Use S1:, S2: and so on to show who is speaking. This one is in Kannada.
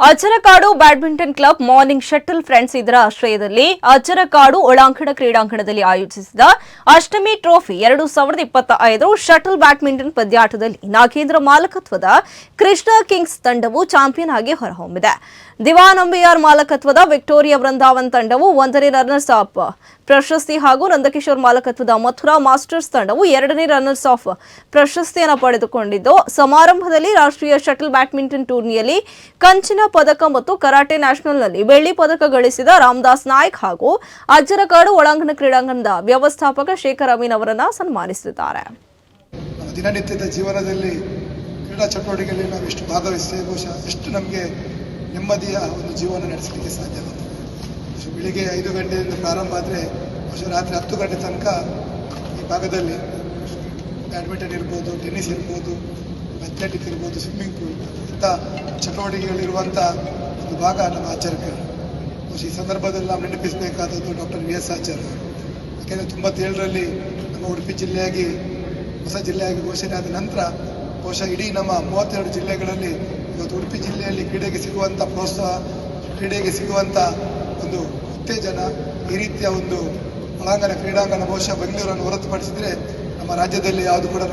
S1: Ajjarakadu badminton club morning shuttle friends ಇದರ ಆಶ್ರಯದಲ್ಲಿ ಅಜ್ಜರಕಾಡು ಒಳಾಂಗಣ ಕ್ರೀಡಾಂಗಣದಲ್ಲಿ ಆಯೋಜಿಸಿದ ಅಷ್ಟಮಿ ಟ್ರೋಫಿ ಎರಡು ಸಾವಿರದ ಇಪ್ಪತ್ತ ಐದು ಶಟಲ್ ಬ್ಯಾಡ್ಮಿಂಟನ್ ಪಂದ್ಯಾಟದಲ್ಲಿ ನಾಗೇಂದ್ರ ಮಾಲಕತ್ವದ ಕೃಷ್ಣ ಕಿಂಗ್ಸ್ ತಂಡವು ಚಾಂಪಿಯನ್ ಆಗಿ ಹೊರಹೊಮ್ಮಿದೆ. ದಿವಾನ್ ಅಂಬಿಯಾರ್ ಮಾಲಕತ್ವದ ವಿಕ್ಟೋರಿಯಾ ವೃಂದಾವನ್ ತಂಡವು ಒಂದನೇ ರನ್ನರ್ಸ್ ಅಪ್ ಪ್ರಶಸ್ತಿ ಹಾಗೂ ನಂದಕಿಶೋರ್ ಮಾಲಕತ್ವದ ಮಥುರಾ ಮಾಸ್ಟರ್ಸ್ ತಂಡವು ಎರಡನೇ ರನ್ನರ್ಸ್ ಆಫ್ ಪ್ರಶಸ್ತಿಯನ್ನು ಪಡೆದುಕೊಂಡಿದ್ದು, ಸಮಾರಂಭದಲ್ಲಿ ರಾಷ್ಟ್ರೀಯ ಶಟಲ್ ಬ್ಯಾಡ್ಮಿಂಟನ್ ಟೂರ್ನಿಯಲ್ಲಿ ಕಂಚಿನ ಪದಕ ಮತ್ತು ಕರಾಟೆ ನ್ಯಾಷನಲ್ನಲ್ಲಿ ಬೆಳ್ಳಿ ಪದಕ ಗಳಿಸಿದ ರಾಮದಾಸ್ ನಾಯ್ಕ್ ಹಾಗೂ ಅಜ್ಜರಕಾಡು ಒಳಾಂಗಣ ಕ್ರೀಡಾಂಗಣದ ವ್ಯವಸ್ಥಾಪಕ ಶೇಖರ್ ಅಮೀನ್ ಅವರನ್ನು ಸನ್ಮಾನಿಸಿದ್ದಾರೆ.
S2: ದಿನನಿತ್ಯದ ಜೀವನದಲ್ಲಿ ಕ್ರೀಡಾ ಚಟುವಟಿಕೆಯಲ್ಲಿ ನಾವು ಎಷ್ಟು ಭಾಗವಹಿಸ್ತೇವೆ ಬಹುಶಃ ಎಷ್ಟು ನಮಗೆ ನೆಮ್ಮದಿಯ ಒಂದು ಜೀವನ ನಡೆಸಲಿಕ್ಕೆ ಸಾಧ್ಯ ಬೆಳಿಗ್ಗೆ ಐದು ಗಂಟೆಯಿಂದ ಪ್ರಾರಂಭ ಆದರೆ ಬಹುಶಃ ರಾತ್ರಿ ಹತ್ತು ಗಂಟೆ ತನಕ ಈ ಭಾಗದಲ್ಲಿ ಬ್ಯಾಡ್ಮಿಂಟನ್ ಇರ್ಬೋದು, ಟೆನ್ನಿಸ್ ಇರ್ಬೋದು, ಅಥ್ಲೆಟಿಕ್ ಇರ್ಬೋದು, ಸ್ವಿಮ್ಮಿಂಗ್ ಪೂಲ್ ಇಂಥ ಚಟುವಟಿಕೆಗಳಿರುವಂಥ ಒಂದು ಭಾಗ ನಮ್ಮ ಆಚಾರ್ಯ ಬಹುಶಃ ಈ ಸಂದರ್ಭದಲ್ಲಿ ನಾವು ನೆನಪಿಸಬೇಕಾದದ್ದು ಡಾಕ್ಟರ್ ವಿ ಎಸ್ ಆಚಾರ್ಯ ಯಾಕೆಂದರೆ ತೊಂಬತ್ತೇಳರಲ್ಲಿ ನಮ್ಮ ಉಡುಪಿ ಜಿಲ್ಲೆಯಾಗಿ, ಹೊಸ ಜಿಲ್ಲೆಯಾಗಿ ಘೋಷಣೆ ಆದ ನಂತರ ಬಹುಶಃ ಇಡೀ ನಮ್ಮ ಮೂವತ್ತೆರಡು ಜಿಲ್ಲೆಗಳಲ್ಲಿ ಇವತ್ತು ಉಡುಪಿ ಜಿಲ್ಲೆಯಲ್ಲಿ ಕ್ರೀಡೆಗೆ ಸಿಗುವಂಥ ಪ್ರೋತ್ಸಾಹ, ಕ್ರೀಡೆಗೆ ಸಿಗುವಂಥ ಒಂದು ಉತ್ತೇಜನ, ಈ ರೀತಿಯ ಒಂದು ಒಳಾಂಗಣ ಕ್ರೀಡಾಂಗಣ ಬಹುಶಃ ಬೆಂಗಳೂರನ್ನು ಹೊರತುಪಡಿಸಿದರೆ ನಮ್ಮ ರಾಜ್ಯದಲ್ಲಿ ಯಾವುದು ಕೂಡ